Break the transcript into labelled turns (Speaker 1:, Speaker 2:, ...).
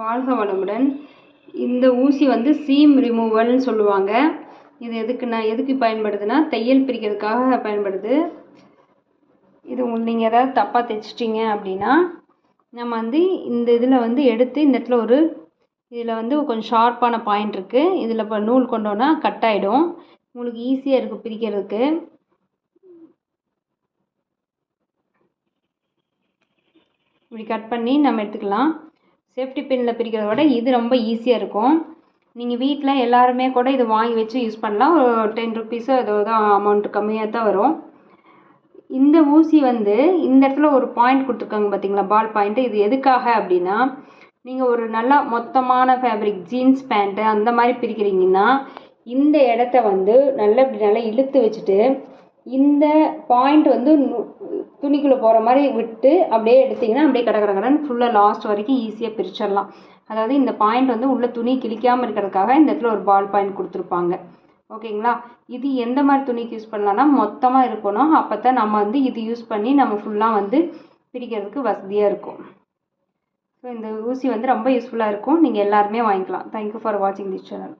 Speaker 1: வாழ்க வளமுடன். இந்த ஊசி வந்து சீம் ரிமூவல்னு சொல்லுவாங்க. இது எதுக்குன்னா எதுக்கு பயன்படுதுன்னா தையல் பிரிக்கிறதுக்காக பயன்படுது. இது நீங்கள் ஏதாவது தப்பாக தைச்சிட்டிங்க அப்படின்னா நம்ம வந்து இந்த இதில் வந்து எடுத்து இந்த இடத்துல ஒரு இதில் வந்து கொஞ்சம் ஷார்ப்பான பாயிண்ட் இருக்குது இதில் இப்போ நூல் கொண்டோன்னா கட் ஆகிடும் உங்களுக்கு ஈஸியாக இருக்கும் பிரிக்கிறதுக்கு. இப்படி கட் பண்ணி நம்ம எடுத்துக்கலாம். சேஃப்டி பின்னில் பிரிக்கிறத விட இது ரொம்ப ஈஸியாக இருக்கும். நீங்கள் வீட்டில் எல்லாருமே கூட இது வாங்கி வச்சு யூஸ் பண்ணலாம். ஒரு டென் ருபீஸோ ஏதோ தான் அமௌண்ட் கம்மியாக தான் வரும். இந்த ஊசி வந்து இந்த இடத்துல ஒரு பாயிண்ட் கொடுத்துருக்காங்க பார்த்தீங்களா பால் பாயிண்ட்டு இது எதுக்காக அப்படின்னா நீங்கள் ஒரு நல்லா மொத்தமான ஃபேப்ரிக் ஜீன்ஸ் பேண்ட்டு அந்த மாதிரி பிரிக்கிறீங்கன்னா இந்த இடத்த வந்து நல்லா இப்படி நல்லா இழுத்து வச்சுட்டு இந்த பாயிண்ட் வந்து துணிக்குள்ளே போகிற மாதிரி விட்டு அப்படியே எடுத்திங்கன்னா அப்படியே கடை கட ஃபுல்லாக லாஸ்ட் வரைக்கும் ஈஸியாக பிரிச்சிடலாம். அதாவது இந்த பாயிண்ட் வந்து உள்ள துணி கிழிக்காமல் இருக்கிறதுக்காக இந்த இடத்துல ஒரு பால் பாயிண்ட் கொடுத்துருப்பாங்க. ஓகேங்களா? இது எந்த மாதிரி துணிக்கு யூஸ் பண்ணலாம்னா மொத்தமாக இருக்கணும். அப்போ தான் நம்ம வந்து இது யூஸ் பண்ணி நம்ம ஃபுல்லாக வந்து பிரிக்கிறதுக்கு வசதியாக இருக்கும். ஸோ இந்த ஊசி வந்து ரொம்ப யூஸ்ஃபுல்லாக இருக்கும். நீங்கள் எல்லாருமே வாங்கிக்கலாம். தேங்க்யூ ஃபார் வாட்சிங் திஸ் சேனல்